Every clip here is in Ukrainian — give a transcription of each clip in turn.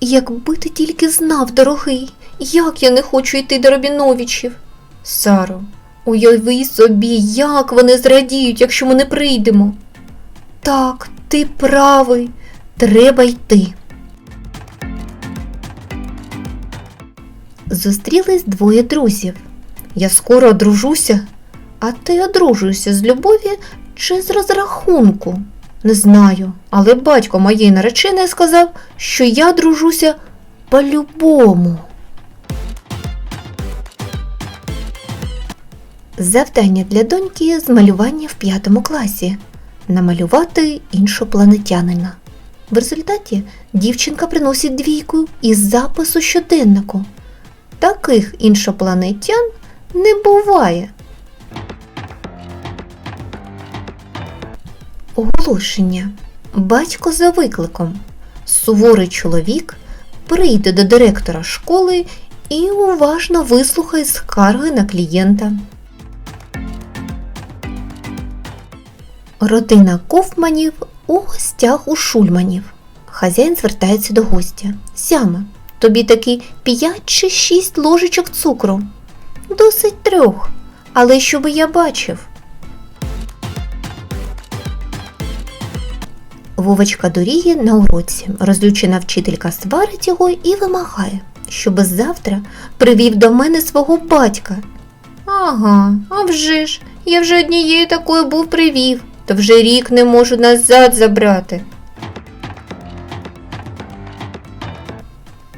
Якби ти тільки знав, дорогий, як я не хочу йти до Робіновичів. Саро, уяви собі, як вони зрадіють, якщо ми не прийдемо. Так, ти правий, треба йти. Зустрілись двоє друзів. Я скоро одружуся, а ти одружуєшся з любові чи з розрахунку? Не знаю, але батько моєї нареченої сказав, що я дружуся по-любому. Завдання для доньки з малювання в п'ятому класі намалювати іншопланетянина. В результаті дівчинка приносить двійку із запису щоденнику. Таких іншопланетян не буває. Оголошення. Батько за викликом. Суворий чоловік прийде до директора школи і уважно вислухає скарги на клієнта. Родина Кофманів у гостях у Шульманів. Хазяїн звертається до гостя. Сяме, тобі таки 5 чи 6 ложечок цукру. Досить трьох, але щоб я бачив. Вовочка доріє на уроці. Розлючена вчителька сварить його і вимагає, щоб завтра привів до мене свого батька. Ага, а вже ж, я вже однією такою був привів, то вже рік не можу назад забрати.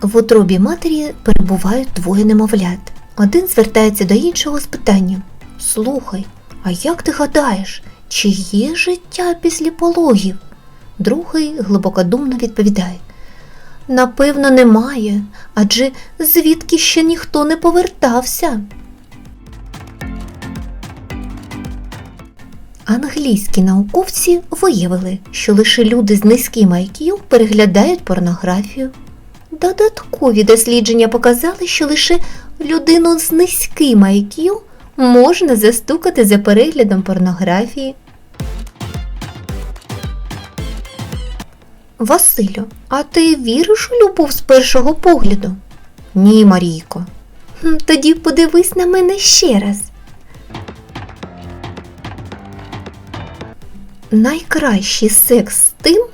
В утробі матері перебувають двоє немовлят. Один звертається до іншого з питанням: Слухай, а як ти гадаєш, чи є життя після пологів? Другий глибокодумно відповідає: Напевно, немає, адже звідки ще ніхто не повертався. Англійські науковці виявили, що лише люди з низьким IQ переглядають порнографію. Додаткові дослідження показали, що лише людину з низьким IQ можна застукати за переглядом порнографії. Василю, а ти віриш у любов з першого погляду? Ні, Марійко. Тоді подивись на мене ще раз. Найкращий секс з тим,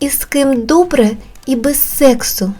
із ким добре і без сексу.